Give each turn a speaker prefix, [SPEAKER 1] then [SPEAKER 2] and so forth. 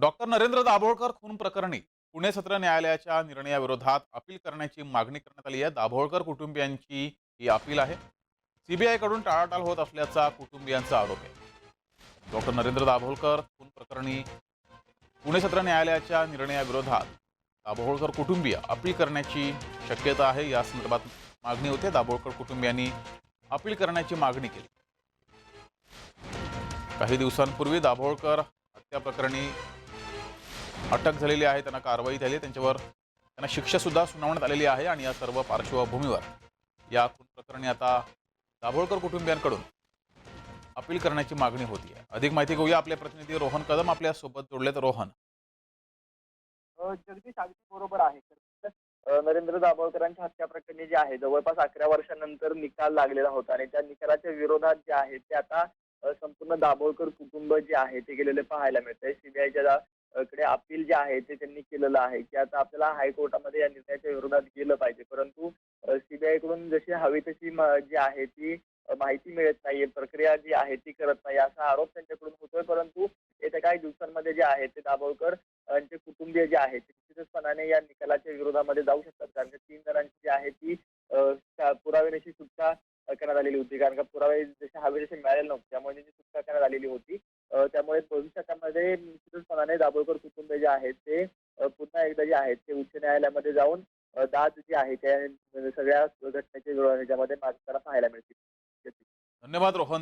[SPEAKER 1] Doctor Narendra Dabholkar खून प्रकरणी पुणे सत्र न्यायालयाच्या निर्णयाविरोधात अपील करण्याची मागणी करण्यात आली आहे. दाभोळकर कुटुंबियांची ही अपील आहे. सीबीआयकडून टाळाटाळ होत असल्याचा कुटुंबियांचा आरोप आहे. डॉक्टर नरेंद्र दाभोळकर खून प्रकरणी पुणे सत्र न्यायालयाच्या निर्णयाविरोधात दाभोळकर कुटुंबीय अपील करण्याची शक्यता आहे. या संदर्भात मागणी होते. दाभोळकर कुटुंबियांनी अपील करण्याची मागणी केली. काही दिवसांपूर्वी दाभोळकर हत्या प्रकरणी अटक झालेली आहे त्यांना कारवाई झाली त्यांच्यावर त्यांना शिक्षासुद्धा सुनावण्यात आलेली आहे आणि या सर्व पार्श्वभूमीवर या खून प्रकरणी आता दाभोळकर कुटुंबियांकडून अपील करण्याची मागणी होती आहे अधिक माहिती घेऊया आपले प्रतिनिधी रोहन कदम आपल्यासोबत जोडलेत रोहन.
[SPEAKER 2] जगदीश अगदी बरोबर आहे. नरेंद्र दाभोळकरांच्या हत्या प्रकरणी जे आहे जवळपास अकरा वर्षानंतर निकाल लागलेला होता आणि त्या निकालाच्या विरोधात जे आहे ते आता संपूर्ण दाभोळकर कुटुंब जे आहे ते गेलेले पाहायला मिळतंय. सीबीआयच्या कडे अपील जे आहे ते त्यांनी केलेलं आहे की आता आपल्याला हायकोर्टामध्ये या निर्णयाच्या विरोधात गेलं पाहिजे. परंतु सीबीआयकडून जशी हवी तशी जी आहे ती माहिती मिळत नाहीये प्रक्रिया जी आहे ती करत नाही असा आरोप त्यांच्याकडून होतोय. परंतु येत्या काही दिवसांमध्ये जे आहे ते दाभोळकर यांचे कुटुंबीय जे आहेत ते निश्चितपणाने या निकालाच्या विरोधामध्ये जाऊ शकतात. कारण तीन जणांची जी आहे ती पुराव्यानेशी सुटका करण्यात आलेली होती. कारण का पुरावे जसे हवे तसे मिळालेले नव्हते. त्यामुळे त्यांची सुटका करण्यात आलेली होती. त्यामुळे भविष्यामध्ये निश्चितपणाने दाभोळकर कुटुंब जे आहेत ते पुन्हा एकदा जे आहेत ते उच्च न्यायालयामध्ये जाऊन दाद जी आहे त्या सगळ्या घटनेच्या विरोधात मागताना पाहायला मिळतील.
[SPEAKER 1] धन्यवाद रोहन.